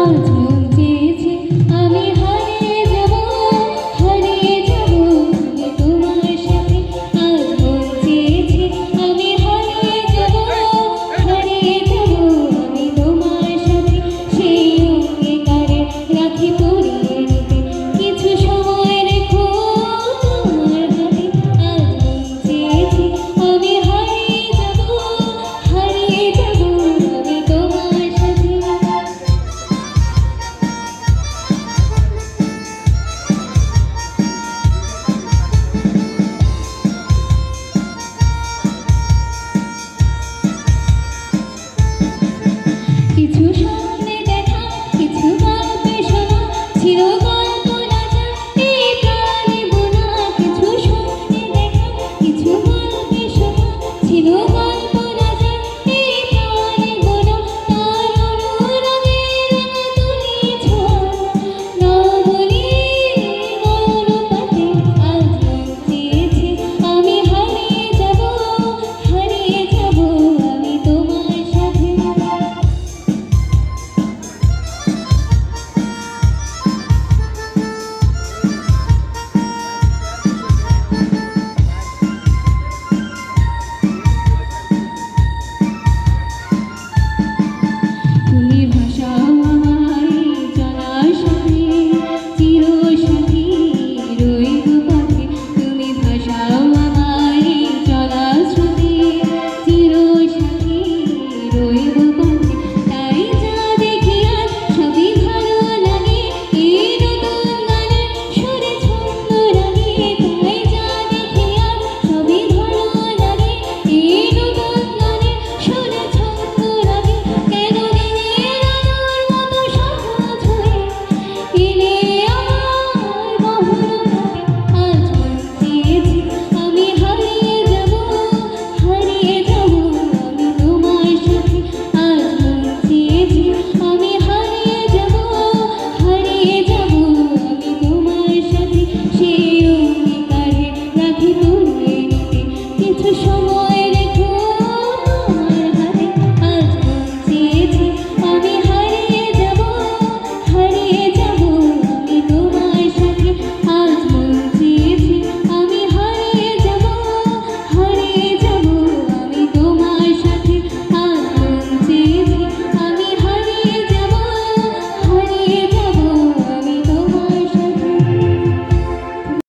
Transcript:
Thank you. কিছু স্বপ্নে কিছু গল্পে শোনা কিছু কিছু গল্পে